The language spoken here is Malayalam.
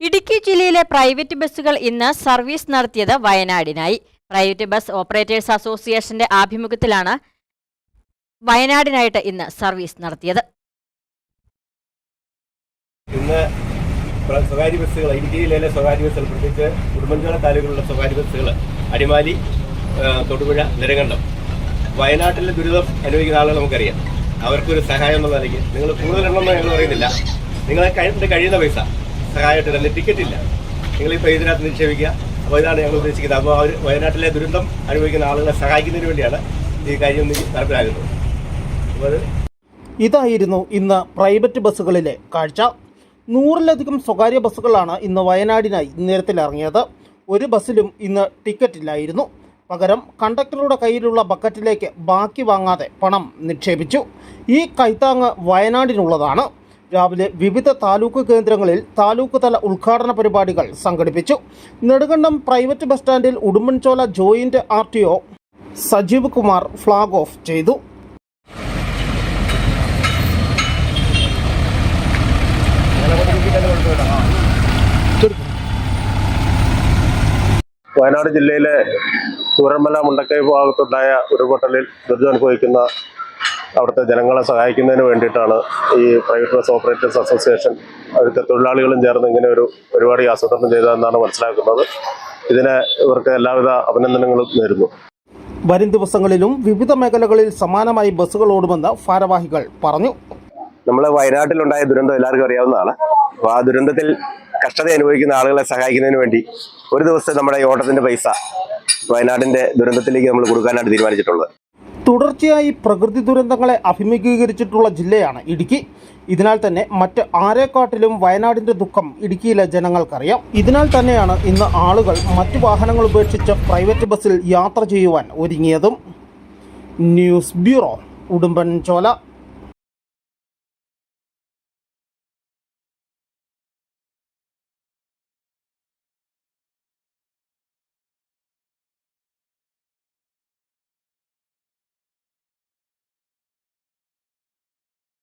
ഇടുക്കി ജില്ലയിലെ പ്രൈവറ്റ് ബസ്സുകൾ ഇന്ന് സർവീസ് നടത്തിയത് വയനാടിനായി. പ്രൈവറ്റ് ബസ് ഓപ്പറേറ്റേഴ്സ് അസോസിയേഷന്റെ ആഭിമുഖ്യത്തിലാണ് വയനാടിനായിട്ട് ഇന്ന് സർവീസ് നടത്തിയത്. ഇന്ന് സ്വകാര്യ ബസ്സുകൾ ഇടുക്കി ജില്ലയിലെ സ്വകാര്യ ബസ്സുകൾ പ്രത്യേകിച്ച് ഉടുമ്പൻചോല താലൂക്കിലുള്ള സ്വകാര്യ ബസ്സുകൾ അടിമാലി തൊടുപുഴ നിരകണ്ഠം വയനാട്ടിലെ ദുരിതം അനുഭവിക്കുന്ന ആളുകൾ നമുക്കറിയാം. അവർക്കൊരു സഹായം എന്നുള്ള നിലയ്ക്ക്. നിങ്ങൾ എണ്ണം ഞങ്ങൾ പറയുന്നില്ല. നിങ്ങളെ കഴിയുന്ന പൈസ. സഹായമായിട്ട് തന്നെ ടിക്കറ്റ് ഇല്ല. നിങ്ങൾ ഈ ഇതിനകത്ത് നിക്ഷേപിക്കുക. അപ്പോൾ ഇതാണ് ഞങ്ങൾ ഉദ്ദേശിക്കുന്നത്. അപ്പോൾ അവർ വയനാട്ടിലെ ദുരന്തം അനുഭവിക്കുന്ന ആളുകളെ സഹായിക്കുന്നതിന് വേണ്ടിയാണ് ഈ കാര്യം നടപ്പിലാകുന്നത് അപ്പോൾ ഇതായിരുന്നു ഇന്ന് പ്രൈവറ്റ് ബസ്സുകളിലെ കാഴ്ച. നൂറിലധികം സ്വകാര്യ ബസ്സുകളാണ് ഇന്ന് വയനാടിനായി നിരത്തിലിറങ്ങിയത്. ഒരു ബസ്സിലും ഇന്ന് ടിക്കറ്റ് ഇല്ലായിരുന്നു പകരം കണ്ടക്ടറുടെ കയ്യിലുള്ള ബക്കറ്റിലേക്ക് ബാക്കി വാങ്ങാതെ പണം നിക്ഷേപിച്ചു. ഈ കൈത്താങ് വയനാടിനുള്ളതാണ്. രാവിലെ വിവിധ താലൂക്ക് കേന്ദ്രങ്ങളിൽ താലൂക്ക് തല ഉദ്ഘാടന പരിപാടികൾ സംഘടിപ്പിച്ചു. നെടുകണ്ടം പ്രൈവറ്റ് ബസ് സ്റ്റാൻഡിൽ Udumbanchola joint R T O Sajeev Kumar flag off ചെയ്തു. വയനാട് ജില്ലയിലെ തൂരമല മുണ്ടക്കൈ ഭാഗത്തുണ്ടായ ഉരുൾപൊട്ടലിൽ ദുരിതം അനുഭവിക്കുന്ന അവിടുത്തെ ജനങ്ങളെ സഹായിക്കുന്നതിന് വേണ്ടിയിട്ടാണ് ഈ പ്രൈവറ്റ് ബസ് ഓപ്പറേറ്റേഴ്സ് അസോസിയേഷൻ അവിടുത്തെ തൊഴിലാളികളും ചേർന്ന് ഇങ്ങനെ ഒരു പരിപാടി ആസൂത്രണം ചെയ്തതെന്നാണ് മനസ്സിലാക്കുന്നത്. ഇതിനെ ഇവർക്ക് എല്ലാവിധ അഭിനന്ദനങ്ങളും നേരുന്നു. വരും ദിവസങ്ങളിലും വിവിധ മേഖലകളിൽ സമാനമായി ബസ്സുകൾ ഓടുമെന്ന് ഭാരവാഹികൾ പറഞ്ഞു. നമ്മൾ വയനാട്ടിലുണ്ടായ ദുരന്തം എല്ലാവർക്കും അറിയാവുന്നതാണ്. അപ്പോൾ ആ ദുരന്തത്തിൽ കഷ്ടത അനുഭവിക്കുന്ന ആളുകളെ സഹായിക്കുന്നതിന് വേണ്ടി ഒരു ദിവസം നമ്മുടെ ഈ ഓട്ടത്തിന്റെ പൈസ വയനാടിന്റെ ദുരന്തത്തിലേക്ക് നമ്മൾ കൊടുക്കാനായിട്ട് തീരുമാനിച്ചിട്ടുള്ളത്. തുടർച്ചയായി പ്രകൃതി ദുരന്തങ്ങളെ അഭിമുഖീകരിച്ചിട്ടുള്ള ജില്ലയാണ് ഇടുക്കി. ഇതിനാൽ തന്നെ മറ്റ് ആരെക്കാട്ടിലും വയനാടിന്റെ ദുഃഖം ഇടുക്കിയിലെ ജനങ്ങൾക്കറിയാം. ഇതിനാൽ തന്നെയാണ് ഇന്ന് ആളുകൾ മറ്റു വാഹനങ്ങൾ ഉപേക്ഷിച്ച് പ്രൈവറ്റ് ബസ്സിൽ യാത്ര ചെയ്യുവാൻ ഒരുങ്ങിയതും. News bureau Udumbanchola.